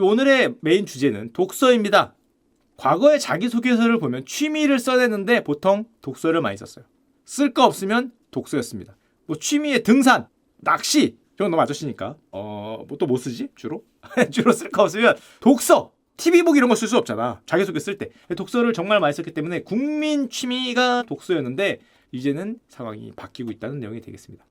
오늘의 메인 주제는 독서입니다. 과거의 자기소개서를 보면 취미를 써내는데 보통 독서를 많이 썼어요. 쓸 거 없으면 독서였습니다. 뭐 취미의 등산, 낚시 이건 너무 아저씨니까 어 뭐 또 뭐 쓰지 주로 주로 쓸 거 없으면 독서 TV 보기 이런 거 쓸 수 없잖아 자기소개 쓸 때 독서를 정말 많이 썼기 때문에 국민 취미가 독서였는데 이제는 상황이 바뀌고 있다는 내용이 되겠습니다.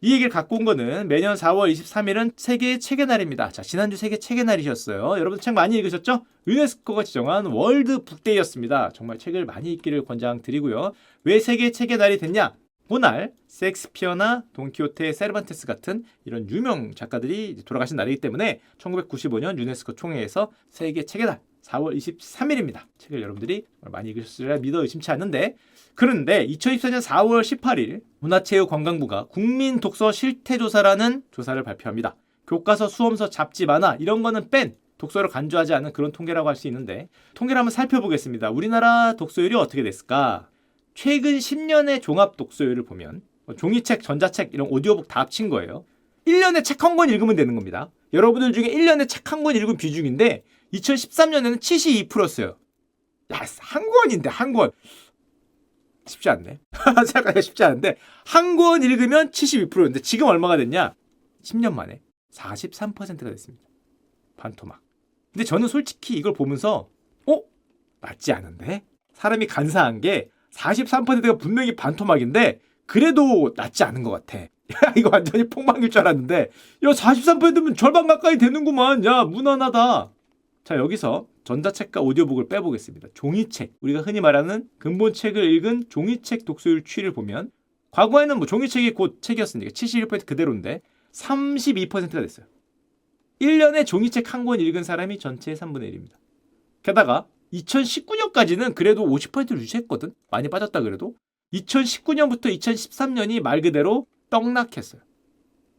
이 얘기를 갖고 온 거는 매년 4월 23일은 세계 책의 날입니다. 자, 지난주 세계 책의 날이셨어요. 여러분 책 많이 읽으셨죠? 유네스코가 지정한 월드 북데이였습니다. 정말 책을 많이 읽기를 권장드리고요. 왜 세계 책의 날이 됐냐? 그날 섹스피어나 돈키호테, 세르반테스 같은 이런 유명 작가들이 돌아가신 날이기 때문에 1995년 유네스코 총회에서 세계 책의 날 4월 23일입니다. 책을 여러분들이 많이 읽으셨으리라 믿어 의심치 않는데 그런데 2024년 4월 18일 문화체육관광부가 국민 독서 실태 조사라는 조사를 발표합니다. 교과서, 수험서, 잡지, 만화 이런 거는 뺀 독서를 간주하지 않은 그런 통계라고 할 수 있는데 통계를 한번 살펴보겠습니다. 우리나라 독서율이 어떻게 됐을까? 최근 10년의 종합 독서율을 보면 뭐 종이책, 전자책 이런 오디오북 다 합친 거예요. 1년에 책 한 권 읽으면 되는 겁니다. 여러분들 중에 1년에 책 한 권 읽은 비중인데 2013년에는 72%였어요. 야, 한 권인데 한 권. 쉽지 않네. 생각하기가 쉽지 않은데 한 권 읽으면 72%였는데 지금 얼마가 됐냐? 10년 만에 43%가 됐습니다. 반토막. 근데 저는 솔직히 이걸 보면서 어? 맞지 않은데? 사람이 간사한 게 43%가 분명히 반토막인데 그래도 낫지 않은 것 같아. 야 이거 완전히 폭망일 줄 알았는데 야 43%면 절반 가까이 되는구만. 야 무난하다. 자 여기서 전자책과 오디오북을 빼보겠습니다. 종이책 우리가 흔히 말하는 근본책을 읽은 종이책 독서율 추이를 보면 과거에는 뭐 종이책이 곧 책이었으니까 71% 그대로인데 32%가 됐어요. 1년에 종이책 한 권 읽은 사람이 전체의 3분의 1입니다. 게다가 2019년까지는 그래도 50%를 유지했거든. 많이 빠졌다 그래도. 2019년부터 2013년이 말 그대로 떡락했어요.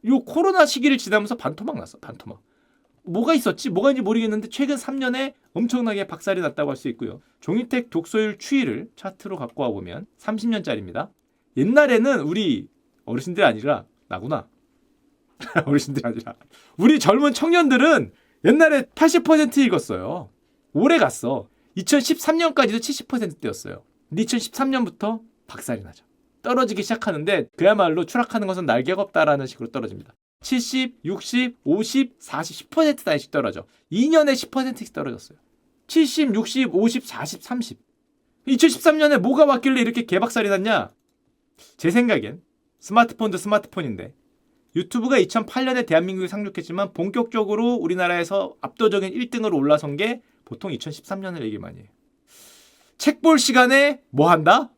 요 코로나 시기를 지나면서 반토막 났어. 반토막. 뭐가 있었지? 뭐가 있는지 모르겠는데 최근 3년에 엄청나게 박살이 났다고 할 수 있고요. 종이책 독서율 추이를 차트로 갖고 와 보면 30년짜리입니다. 옛날에는 우리 어르신들 아니라 나구나. 어르신들 아니라 우리 젊은 청년들은 옛날에 80% 읽었어요. 오래 갔어. 2013년까지도 70%대였어요. 근데 2013년부터 박살이 나죠. 떨어지기 시작하는데 그야말로 추락하는 것은 날개가 없다라는 식으로 떨어집니다. 70, 60, 50, 40, 10% 단위씩 떨어져. 2년에 10%씩 떨어졌어요. 70, 60, 50, 40, 30. 2013년에 뭐가 왔길래 이렇게 개박살이 났냐? 제 생각엔 스마트폰도 스마트폰인데 유튜브가 2008년에 대한민국에 상륙했지만 본격적으로 우리나라에서 압도적인 1등으로 올라선 게 보통 2013년을 얘기 많이 해요. 책 볼 시간에 뭐 한다?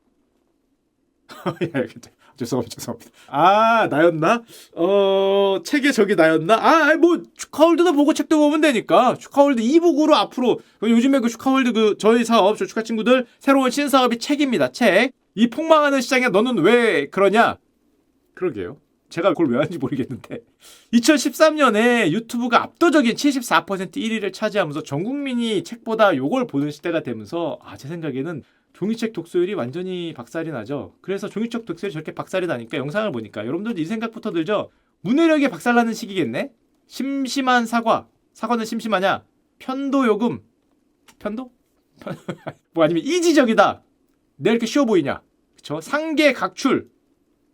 죄송합니다. 죄송합니다. 아, 나였나? 어, 책에 저기 나였나? 아, 아이, 뭐, 슈카월드도 보고 책도 보면 되니까. 슈카월드 이북으로 앞으로, 요즘에 그 슈카월드 그, 저희 사업, 저 슈카 친구들, 새로운 신사업이 책입니다. 책. 이 폭망하는 시장에 너는 왜 그러냐? 그러게요. 제가 그걸 왜 하는지 모르겠는데 2013년에 유튜브가 압도적인 74% 1위를 차지하면서 전 국민이 책보다 요걸 보는 시대가 되면서 아 제 생각에는 종이책 독서율이 완전히 박살이 나죠. 그래서 종이책 독서율이 저렇게 박살이 나니까 영상을 보니까 여러분들도 이 생각부터 들죠. 문해력이 박살나는 시기겠네. 심심한 사과. 사과는 심심하냐? 편도 요금. 편도? 뭐 아니면 이지적이다. 내 이렇게 쉬워 보이냐? 그쵸? 상계 각출.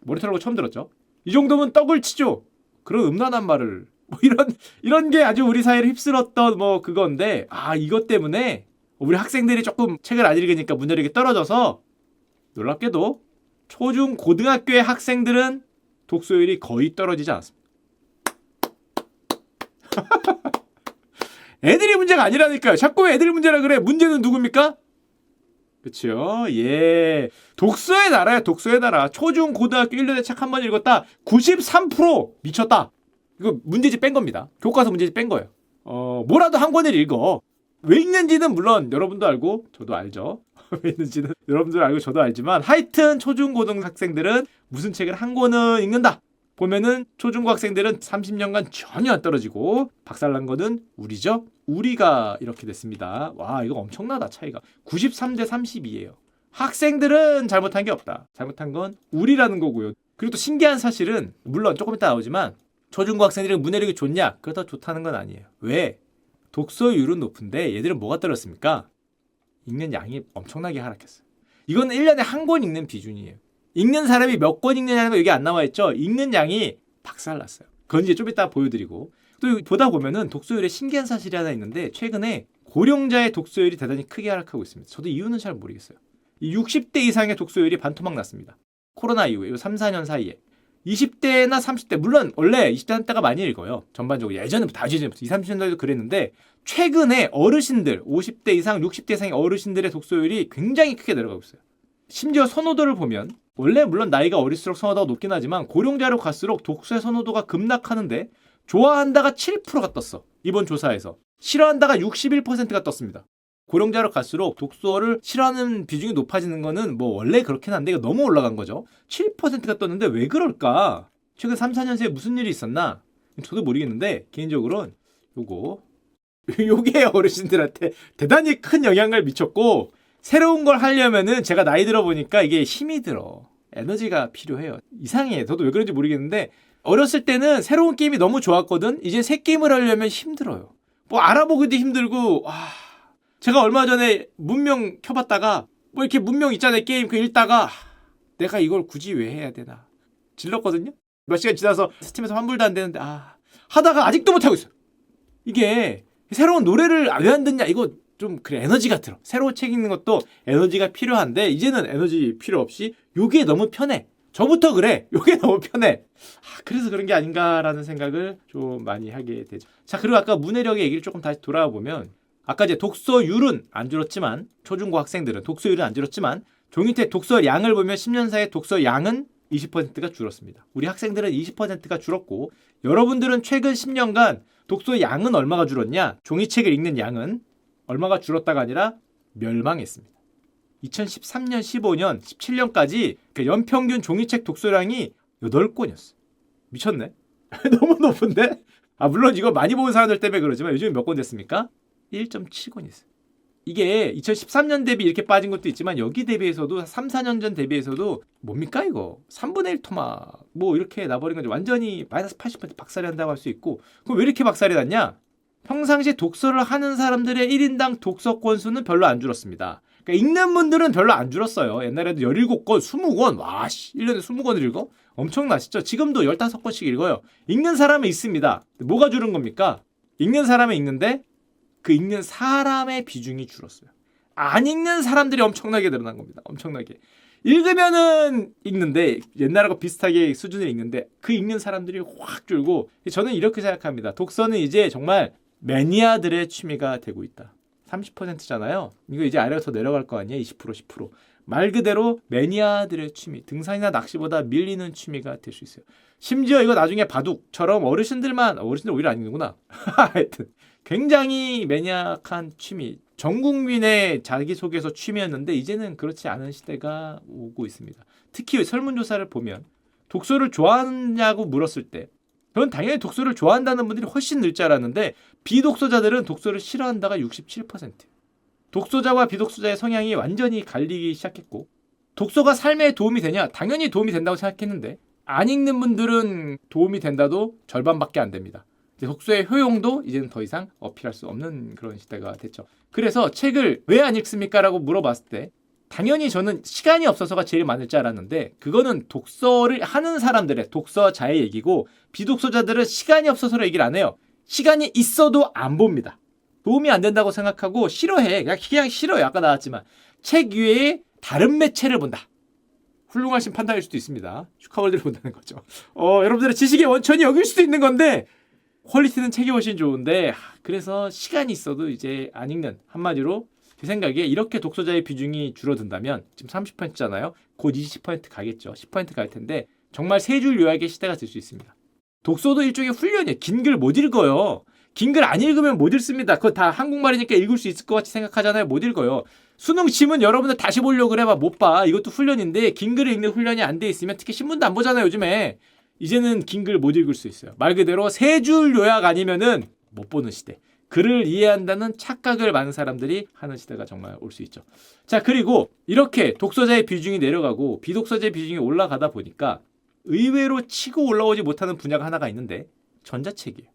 머리털고 처음 들었죠? 이 정도면 떡을 치죠. 그런 음란한 말을 뭐 이런 이런 게 아주 우리 사회를 휩쓸었던 뭐 그건데 아 이것 때문에 우리 학생들이 조금 책을 안 읽으니까 문제력이 떨어져서 놀랍게도 초중 고등학교의 학생들은 독서율이 거의 떨어지지 않았습니다. 애들이 문제가 아니라니까요. 자꾸 왜 애들이 문제라 그래? 문제는 누굽니까? 그쵸? 예. 독서의 나라야, 독서의 나라. 초중, 고등학교 1년에 책 한 번 읽었다. 93% 미쳤다. 이거 문제집 뺀 겁니다. 교과서 문제집 뺀 거예요. 어, 뭐라도 한 권을 읽어. 왜 읽는지는 물론 여러분도 알고 저도 알죠. 왜 읽는지는 여러분도 알고 저도 알지만 하여튼 초중, 고등 학생들은 무슨 책을 한 권은 읽는다. 보면은 초중고 학생들은 30년간 전혀 안 떨어지고 박살난 거는 우리죠. 우리가 이렇게 됐습니다. 와 이거 엄청나다 차이가 93대 32예요. 학생들은 잘못한 게 없다. 잘못한 건 우리라는 거고요. 그리고 또 신기한 사실은 물론 조금 이따 나오지만 초중고 학생들이 문해력이 좋냐? 그렇다 좋다는 건 아니에요. 왜? 독서율은 높은데 얘들은 뭐가 떨어졌습니까? 읽는 양이 엄청나게 하락했어요. 이건 1년에 한 권 읽는 비준이에요. 읽는 사람이 몇 권 읽느냐는 거 여기 안 나와 있죠. 읽는 양이 박살났어요. 그건 이제 좀 이따 보여드리고 또 보다 보면은 독서율에 신기한 사실이 하나 있는데 최근에 고령자의 독서율이 대단히 크게 하락하고 있습니다. 저도 이유는 잘 모르겠어요. 이 60대 이상의 독서율이 반토막 났습니다. 코로나 이후에 요 3, 4년 사이에 20대나 30대 물론 원래 20대 한때가 많이 읽어요. 전반적으로 예전에부터 다 예전부터 20, 30년대도 그랬는데 최근에 어르신들 50대 이상 60대 이상의 어르신들의 독서율이 굉장히 크게 내려가고 있어요. 심지어 선호도를 보면 원래 물론 나이가 어릴수록 선호도가 높긴 하지만 고령자로 갈수록 독서의 선호도가 급락하는데 좋아한다가 7%가 떴어. 이번 조사에서. 싫어한다가 61%가 떴습니다. 고령자로 갈수록 독서를 싫어하는 비중이 높아지는 거는 뭐 원래 그렇긴 한데 너무 올라간 거죠. 7%가 떴는데 왜 그럴까? 최근 3, 4년 새에 무슨 일이 있었나? 저도 모르겠는데 개인적으로는 요거 요게 어르신들한테 대단히 큰 영향을 미쳤고 새로운 걸 하려면은 제가 나이 들어 보니까 이게 힘이 들어. 에너지가 필요해요. 이상해. 저도 왜 그런지 모르겠는데 어렸을 때는 새로운 게임이 너무 좋았거든. 이제 새 게임을 하려면 힘들어요. 뭐 알아보기도 힘들고 와. 제가 얼마 전에 문명 켜봤다가 뭐 이렇게 문명 있잖아요 게임 그 읽다가 내가 이걸 굳이 왜 해야 되나 질렀거든요. 몇 시간 지나서 스팀에서 환불도 안 되는데 아 하다가 아직도 못 하고 있어요. 이게 새로운 노래를 왜 안 듣냐 이거 좀 그래 에너지가 들어. 새로운 책 읽는 것도 에너지가 필요한데 이제는 에너지 필요 없이 요게 너무 편해. 저부터 그래. 요게 너무 편해. 아, 그래서 그런 게 아닌가라는 생각을 좀 많이 하게 되죠. 자, 그리고 아까 문해력의 얘기를 조금 다시 돌아와 보면 아까 이제 독서율은 안 줄었지만 초중고 학생들은 독서율은 안 줄었지만 종이책 독서량을 보면 10년 사이에 독서량은 20%가 줄었습니다. 우리 학생들은 20%가 줄었고 여러분들은 최근 10년간 독서량은 얼마가 줄었냐? 종이책을 읽는 양은 얼마가 줄었다가 아니라 멸망했습니다. 2013년, 15년, 17년까지 그 연평균 종이책 독서량이 8권이었어요. 미쳤네. 너무 높은데? 아, 물론 이거 많이 본 사람들 때문에 그러지만 요즘 몇 권 됐습니까? 1.7권 있어요. 이게 2013년 대비 이렇게 빠진 것도 있지만 여기 대비해서도 3, 4년 전 대비해서도 뭡니까 이거? 3분의 1 토막 뭐 이렇게 나버린 건지 완전히 마이너스 80% 박살이 난다고 할 수 있고 그럼 왜 이렇게 박살이 났냐? 평상시 독서를 하는 사람들의 1인당 독서 건수는 별로 안 줄었습니다. 그러니까 읽는 분들은 별로 안 줄었어요. 옛날에도 17권, 20권, 와, 씨, 1년에 20권을 읽어? 엄청나시죠? 지금도 15권씩 읽어요. 읽는 사람은 있습니다. 뭐가 줄은 겁니까? 읽는 사람은 읽는데 그 읽는 사람의 비중이 줄었어요. 안 읽는 사람들이 엄청나게 늘어난 겁니다. 엄청나게. 읽으면은 읽는데 옛날하고 비슷하게 수준을 읽는데 그 읽는 사람들이 확 줄고 저는 이렇게 생각합니다. 독서는 이제 정말 매니아들의 취미가 되고 있다. 30%잖아요. 이거 이제 아래로 더 내려갈 거 아니에요? 20% 10%. 말 그대로 매니아들의 취미, 등산이나 낚시보다 밀리는 취미가 될 수 있어요. 심지어 이거 나중에 바둑처럼 어르신들만 어르신들 오히려 안 읽는구나. 하여튼 굉장히 매니악한 취미. 전 국민의 자기소개서 취미였는데 이제는 그렇지 않은 시대가 오고 있습니다. 특히 설문조사를 보면 독서를 좋아하느냐고 물었을 때 저는 당연히 독서를 좋아한다는 분들이 훨씬 늘 줄 알았는데 비독서자들은 독서를 싫어한다가 67%. 독서자와 비독서자의 성향이 완전히 갈리기 시작했고 독서가 삶에 도움이 되냐? 당연히 도움이 된다고 생각했는데 안 읽는 분들은 도움이 된다도 절반밖에 안 됩니다. 독서의 효용도 이제는 더 이상 어필할 수 없는 그런 시대가 됐죠. 그래서 책을 왜 안 읽습니까?라고 물어봤을 때 당연히 저는 시간이 없어서가 제일 많을 줄 알았는데 그거는 독서를 하는 사람들의 독서자의 얘기고 비독서자들은 시간이 없어서로 얘기를 안 해요. 시간이 있어도 안 봅니다. 도움이 안 된다고 생각하고 싫어해. 그냥, 그냥 싫어요. 아까 나왔지만 책 외에 다른 매체를 본다. 훌륭하신 판단일 수도 있습니다. 슈카월드를 본다는 거죠. 어, 여러분들의 지식의 원천이 여길 수도 있는 건데 퀄리티는 책이 훨씬 좋은데 하, 그래서 시간이 있어도 이제 안 읽는 한마디로 제 생각에 이렇게 독서자의 비중이 줄어든다면 지금 30%잖아요. 곧 20% 가겠죠. 10%갈 텐데 정말 세 줄 요약의 시대가 될 수 있습니다. 독서도 일종의 훈련이에요. 긴 글 못 읽어요. 긴 글 안 읽으면 못 읽습니다. 그거 다 한국말이니까 읽을 수 있을 것 같이 생각하잖아요. 못 읽어요. 수능 지문 여러분들 다시 보려고 그래 봐. 못 봐. 이것도 훈련인데 긴 글을 읽는 훈련이 안 돼 있으면 특히 신문도 안 보잖아요. 요즘에. 이제는 긴 글 못 읽을 수 있어요. 말 그대로 세 줄 요약 아니면은 못 보는 시대. 글을 이해한다는 착각을 많은 사람들이 하는 시대가 정말 올 수 있죠. 자, 그리고 이렇게 독서자의 비중이 내려가고 비독서자의 비중이 올라가다 보니까 의외로 치고 올라오지 못하는 분야가 하나가 있는데 전자책이에요.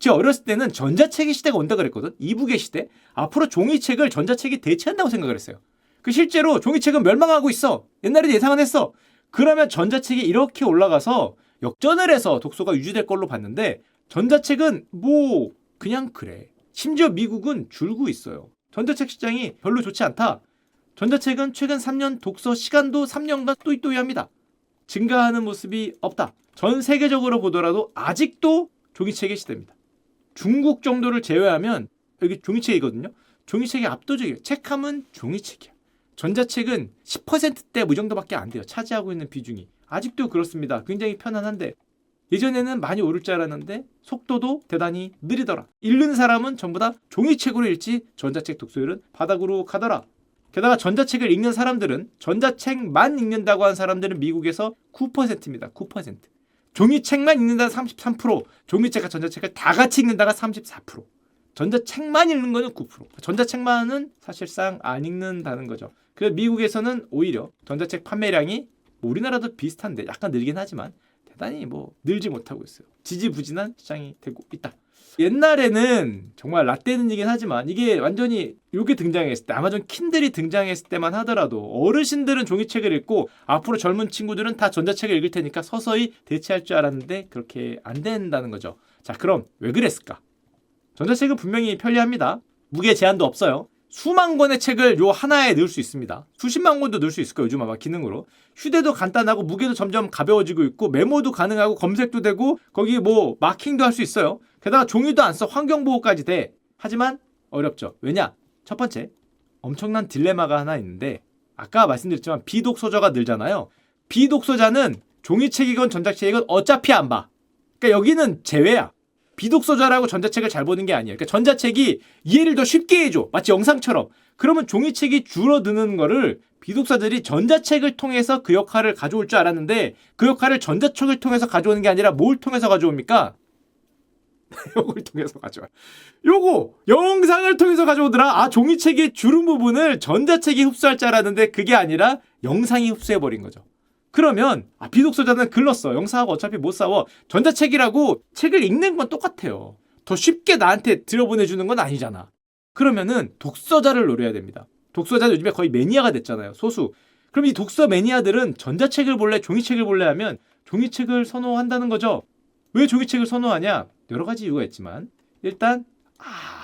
제가 어렸을 때는 전자책의 시대가 온다 그랬거든. 이북의 시대. 앞으로 종이책을 전자책이 대체한다고 생각을 했어요. 그 실제로 종이책은 멸망하고 있어. 옛날에 예상은 했어. 그러면 전자책이 이렇게 올라가서 역전을 해서 독서가 유지될 걸로 봤는데 전자책은 뭐 그냥 그래. 심지어 미국은 줄고 있어요. 전자책 시장이 별로 좋지 않다. 전자책은 최근 3년 독서 시간도 3년간 또이또이합니다. 증가하는 모습이 없다. 전 세계적으로 보더라도 아직도 종이책의 시대입니다. 중국 정도를 제외하면 여기 종이책이거든요. 종이책이 압도적이에요. 책함은 종이책이야. 전자책은 10%대 뭐 정도밖에 안 돼요. 차지하고 있는 비중이. 아직도 그렇습니다. 굉장히 편안한데 예전에는 많이 오를 줄 알았는데 속도도 대단히 느리더라. 읽는 사람은 전부 다 종이책으로 읽지 전자책 독서율은 바닥으로 가더라. 게다가 전자책을 읽는 사람들은 전자책만 읽는다고 한 사람들은 미국에서 9%입니다. 9%. 종이책만 읽는다가 33%, 종이책과 전자책을 다 같이 읽는다가 34%. 전자책만 읽는 거는 9%. 전자책만은 사실상 안 읽는다는 거죠. 그래서 미국에서는 오히려 전자책 판매량이 뭐 우리나라도 비슷한데 약간 늘긴 하지만 대단히 뭐 늘지 못하고 있어요. 지지부진한 시장이 되고 있다. 옛날에는 정말 라떼는이긴 하지만 이게 완전히 이게 등장했을 때 아마존 킨들이 등장했을 때만 하더라도 어르신들은 종이책을 읽고 앞으로 젊은 친구들은 다 전자책을 읽을 테니까 서서히 대체할 줄 알았는데 그렇게 안 된다는 거죠. 자 그럼 왜 그랬을까? 전자책은 분명히 편리합니다. 무게 제한도 없어요. 수만 권의 책을 요 하나에 넣을 수 있습니다. 수십만 권도 넣을 수 있을 거예요. 요즘 아마 기능으로. 휴대도 간단하고 무게도 점점 가벼워지고 있고 메모도 가능하고 검색도 되고 거기 뭐 마킹도 할 수 있어요. 게다가 종이도 안 써. 환경 보호까지 돼. 하지만 어렵죠. 왜냐? 첫 번째 엄청난 딜레마가 하나 있는데 아까 말씀드렸지만 비독서자가 늘잖아요. 비독서자는 종이책이건 전자책이건 어차피 안 봐. 그러니까 여기는 제외야. 비독서자라고 전자책을 잘 보는 게 아니에요. 그러니까 전자책이 이해를 더 쉽게 해줘. 마치 영상처럼. 그러면 종이책이 줄어드는 거를 비독자들이 전자책을 통해서 그 역할을 가져올 줄 알았는데 그 역할을 전자책을 통해서 가져오는 게 아니라 뭘 통해서 가져옵니까? 요걸 통해서 가져와. 요거 영상을 통해서 가져오더라. 아 종이책의 주름 부분을 전자책이 흡수할 줄 알았는데 그게 아니라 영상이 흡수해 버린 거죠. 그러면 아, 비독서자는 글렀어. 영상하고 어차피 못 싸워. 전자책이라고 책을 읽는 건 똑같아요. 더 쉽게 나한테 들여보내주는 건 아니잖아. 그러면은 독서자를 노려야 됩니다. 독서자는 요즘에 거의 매니아가 됐잖아요. 소수. 그럼 이 독서 매니아들은 전자책을 볼래, 종이책을 볼래 하면 종이책을 선호한다는 거죠. 왜 종이책을 선호하냐? 여러 가지 이유가 있지만 일단 아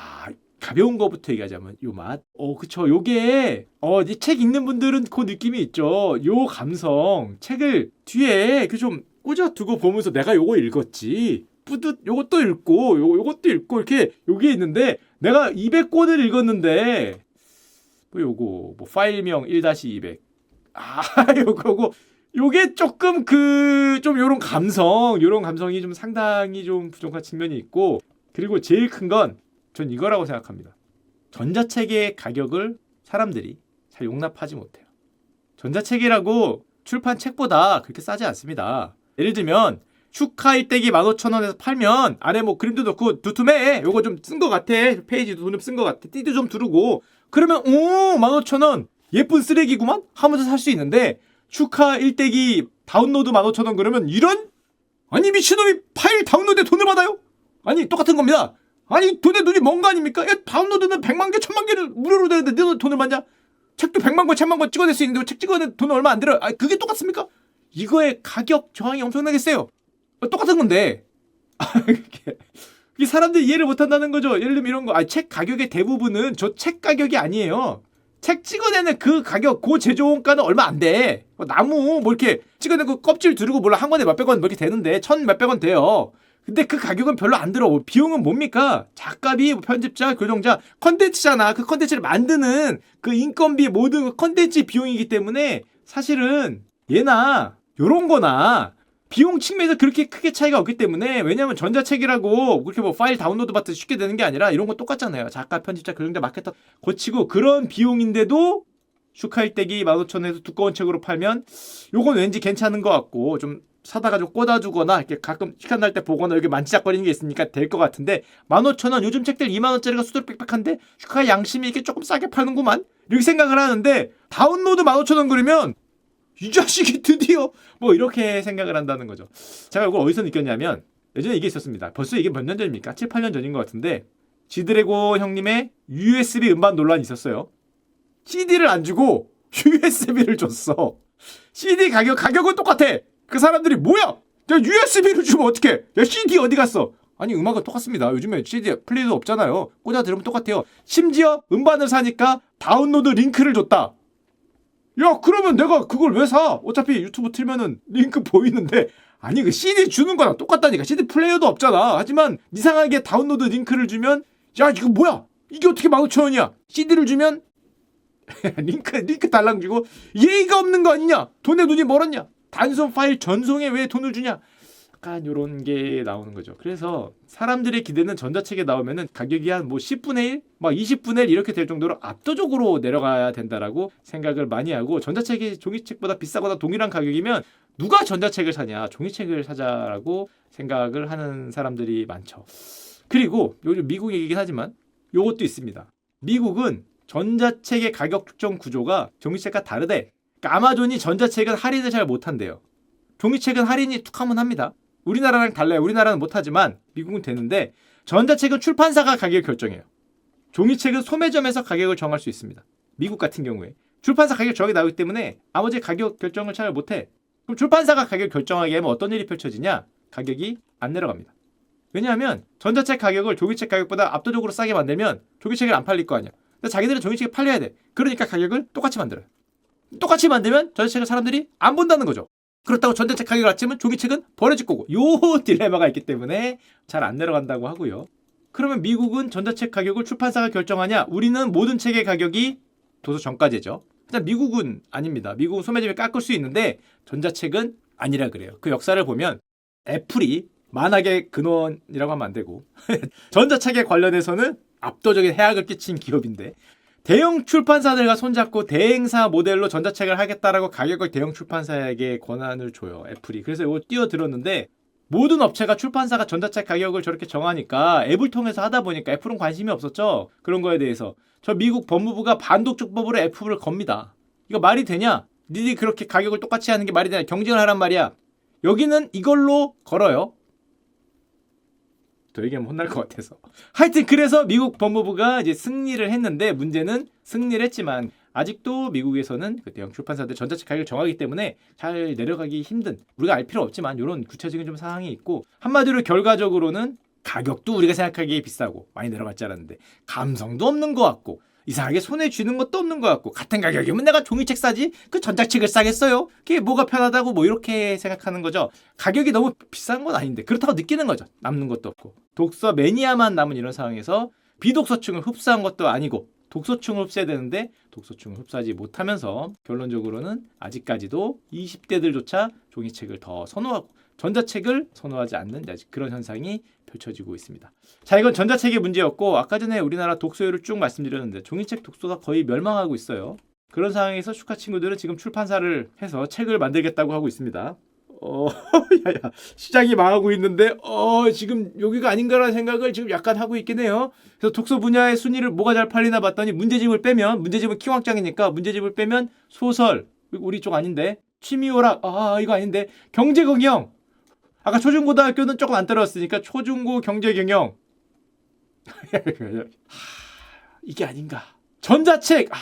가벼운 거부터 얘기하자면 요 맛. 어 그쵸. 요게 어이 책 읽는 분들은 그 느낌이 있죠. 요 감성 책을 뒤에 이렇게 좀 꽂아 두고 보면서 내가 요거 읽었지. 뿌듯 요것도 읽고 요 요것도 읽고 이렇게 요게 있는데 내가 200권을 읽었는데 뭐 요거 뭐 파일명 1-200. 아 요거고 요게 조금 그 좀 요런 감성, 요런 감성이 좀 상당히 좀 부족한 측면이 있고 그리고 제일 큰 건 전 이거라고 생각합니다. 전자책의 가격을 사람들이 잘 용납하지 못해요. 전자책이라고 출판 책보다 그렇게 싸지 않습니다. 예를 들면 슈카 일대기 15,000원에서 팔면 안에 뭐 그림도 넣고 두툼해. 요거 좀 쓴 것 같아. 페이지도 돈 좀쓴 것 같아. 띠도 좀 두르고. 그러면 오 15,000원 예쁜 쓰레기구만 하면서 살 수 있는데 슈카 일대기 다운로드 15,000원 그러면 이런? 아니 미친놈이 파일 다운로드에 돈을 받아요? 아니 똑같은 겁니다. 아니 돈에 눈이 먼 거 아닙니까? 야, 다운로드는 100만 개, 1000만 개를 무료로 되는데 너 돈을 받냐? 책도 100만 권, 1000만 권 찍어낼 수 있는데 책 찍어내 돈 얼마 안 들어요. 아 그게 똑같습니까? 이거의 가격 저항이 엄청나게 세요. 어, 똑같은 건데. 이게 이게 사람들이 이해를 못 한다는 거죠. 예를 들면 이런 거. 아, 책 가격의 대부분은 저 책 가격이 아니에요. 책 찍어내는 그 가격, 그 제조원가는 얼마 안 돼. 뭐 나무 뭐 이렇게 찍어내고 껍질 두르고 몰라 한 권에 몇백 원 뭐 이렇게 되는데 천 몇백 원 돼요. 근데 그 가격은 별로 안 들어. 비용은 뭡니까? 작가비, 뭐 편집자, 교정자, 컨텐츠잖아. 그 컨텐츠를 만드는 그 인건비 모든 그 컨텐츠 비용이기 때문에 사실은 얘나 요런 거나 비용 측면에서 그렇게 크게 차이가 없기 때문에 왜냐하면 전자책이라고 그렇게 뭐 파일 다운로드 받듯 쉽게 되는 게 아니라 이런 건 똑같잖아요. 작가, 편집자, 교정자, 마케터 거치고 그런 비용인데도 슈카일대기 15,000원에서 두꺼운 책으로 팔면 요건 왠지 괜찮은 것 같고 좀 사다가 좀 꽂아주거나 이렇게 가끔 시간 날 때 보거나 여기 만지작거리는 게 있으니까 될 것 같은데 15,000원 요즘 책들 2만원짜리가 수두룩 빽빽한데 슈카 양심이 이렇게 조금 싸게 파는구만 이렇게 생각을 하는데 다운로드 15,000원 그러면 이 자식이 드디어 뭐 이렇게 생각을 한다는 거죠. 제가 이걸 어디서 느꼈냐면 예전에 이게 있었습니다. 벌써 이게 몇 년 전입니까? 7, 8년 전인 것 같은데 지드래곤 형님의 USB 음반 논란이 있었어요. CD를 안 주고 USB를 줬어. CD 가격 가격은 똑같아. 그 사람들이 뭐야? 야 USB를 주면 어떡해? 야 CD 어디 갔어? 아니 음악은 똑같습니다. 요즘에 CD 플레이도 없잖아요. 꽂아 들으면 똑같아요. 심지어 음반을 사니까 다운로드 링크를 줬다. 야 그러면 내가 그걸 왜 사? 어차피 유튜브 틀면은 링크 보이는데 아니 그 CD 주는 거랑 똑같다니까 CD 플레이어도 없잖아 하지만 이상하게 다운로드 링크를 주면 야 이거 뭐야 이게 어떻게 15,000원이야 CD를 주면 링크 링크 달랑 주고 예의가 없는 거 아니냐 돈에 눈이 멀었냐 단순 파일 전송에 왜 돈을 주냐 약간 요런 게 나오는 거죠 그래서 사람들의 기대는 전자책에 나오면은 가격이 한 뭐 10분의 1, 막 20분의 1 이렇게 될 정도로 압도적으로 내려가야 된다라고 생각을 많이 하고 전자책이 종이책보다 비싸거나 동일한 가격이면 누가 전자책을 사냐 종이책을 사자라고 생각을 하는 사람들이 많죠. 그리고 요즘 미국 얘기긴 하지만 요것도 있습니다. 미국은 전자책의 가격 측정 구조가 종이책과 다르대. 아마존이 전자책은 할인을 잘 못한대요. 종이책은 할인이 툭 하면 합니다. 우리나라랑 달라요. 우리나라는 못하지만 미국은 되는데 전자책은 출판사가 가격을 결정해요. 종이책은 소매점에서 가격을 정할 수 있습니다. 미국 같은 경우에 출판사 가격 정이 나오기 때문에 아버지 가격 결정을 잘 못해. 그럼 출판사가 가격 결정하게 하면 어떤 일이 펼쳐지냐? 가격이 안 내려갑니다. 왜냐하면 전자책 가격을 종이책 가격보다 압도적으로 싸게 만들면 종이책이 안 팔릴 거 아니야. 근데 자기들은 종이책이 팔려야 돼. 그러니까 가격을 똑같이 만들어요. 똑같이 만들면 전자책을 사람들이 안 본다는 거죠. 그렇다고 전자책 가격을 낮추면 종이책은 버려질 거고 요 딜레마가 있기 때문에 잘 안 내려간다고 하고요. 그러면 미국은 전자책 가격을 출판사가 결정하냐? 우리는 모든 책의 가격이 도서 정가제죠. 일단 미국은 아닙니다. 미국은 소매점이 깎을 수 있는데 전자책은 아니라 그래요. 그 역사를 보면 애플이 만악의 근원이라고 하면 안 되고 전자책에 관련해서는 압도적인 해악을 끼친 기업인데 대형 출판사들과 손잡고 대행사 모델로 전자책을 하겠다라고 가격을 대형 출판사에게 권한을 줘요. 애플이. 그래서 이거 뛰어들었는데 모든 업체가 출판사가 전자책 가격을 저렇게 정하니까 앱을 통해서 하다 보니까 애플은 관심이 없었죠. 그런 거에 대해서. 저 미국 법무부가 반독촉법으로 애플을 겁니다. 이거 말이 되냐? 니들이 그렇게 가격을 똑같이 하는 게 말이 되냐? 경쟁을 하란 말이야. 여기는 이걸로 걸어요. 더 얘기하면 혼날 것 같아서. 하여튼 그래서 미국 법무부가 이제 승리를 했는데 문제는 승리를 했지만 아직도 미국에서는 그 대형 출판사들 전자책 가격을 정하기 때문에 잘 내려가기 힘든 우리가 알 필요 없지만 이런 구체적인 좀 상황이 있고 한마디로 결과적으로는 가격도 우리가 생각하기에 비싸고 많이 내려갔지 않았는데 감성도 없는 것 같고 이상하게 손에 쥐는 것도 없는 것 같고 같은 가격이면 내가 종이책 사지? 그 전자책을 싸겠어요? 그게 뭐가 편하다고 뭐 이렇게 생각하는 거죠? 가격이 너무 비싼 건 아닌데 그렇다고 느끼는 거죠. 남는 것도 없고. 독서 매니아만 남은 이런 상황에서 비독서층을 흡수한 것도 아니고 독서층을 흡수해야 되는데 독서층을 흡수하지 못하면서 결론적으로는 아직까지도 20대들조차 종이책을 더 선호하고 전자책을 선호하지 않는 그런 현상이 펼쳐지고 있습니다. 자, 이건 전자책의 문제였고 아까 전에 우리나라 독서율을 쭉 말씀드렸는데 종이책 독서가 거의 멸망하고 있어요. 그런 상황에서 슈카 친구들은 지금 출판사를 해서 책을 만들겠다고 하고 있습니다. 어, 야야, 시장이 망하고 있는데, 어, 지금 여기가 아닌가라는 생각을 지금 약간 하고 있긴 해요. 그래서 독서 분야의 순위를 뭐가 잘 팔리나 봤더니 문제집을 빼면, 문제집은 키왕짱이니까 문제집을 빼면 소설, 우리 쪽 아닌데, 취미오락, 아, 이거 아닌데, 경제경영. 아까 초중고등학교는 조금 안 따라왔으니까 초중고 경제경영. 하, 이게 아닌가. 전자책, 아,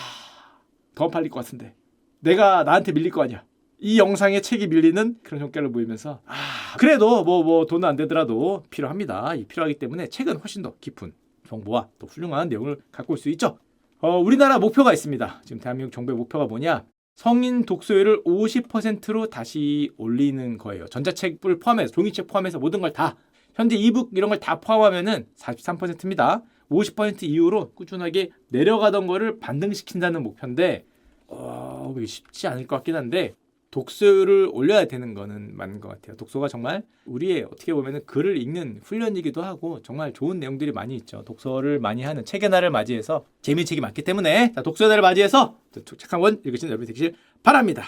더 팔릴 것 같은데. 내가 나한테 밀릴 거 아니야. 이 영상에 책이 밀리는 그런 효과를 보이면서 아 그래도 뭐 뭐 돈은 안 되더라도 필요합니다. 이 필요하기 때문에 책은 훨씬 더 깊은 정보와 또 훌륭한 내용을 갖고 올 수 있죠. 어, 우리나라 목표가 있습니다. 지금 대한민국 정부의 목표가 뭐냐? 성인 독서율을 50%로 다시 올리는 거예요. 전자책을 포함해서 종이책 포함해서 모든 걸 다 현재 이북 이런 걸 다 포함하면은 43%입니다. 50% 이후로 꾸준하게 내려가던 거를 반등시킨다는 목표인데 어, 쉽지 않을 것 같긴 한데 독서율을 올려야 되는 거는 맞는 것 같아요. 독서가 정말 우리의 어떻게 보면 글을 읽는 훈련이기도 하고 정말 좋은 내용들이 많이 있죠. 독서를 많이 하는 책의 날을 맞이해서 재미책이 많기 때문에 자, 독서의 날을 맞이해서 책 한 권 읽으시는 여러분이 되시길 바랍니다.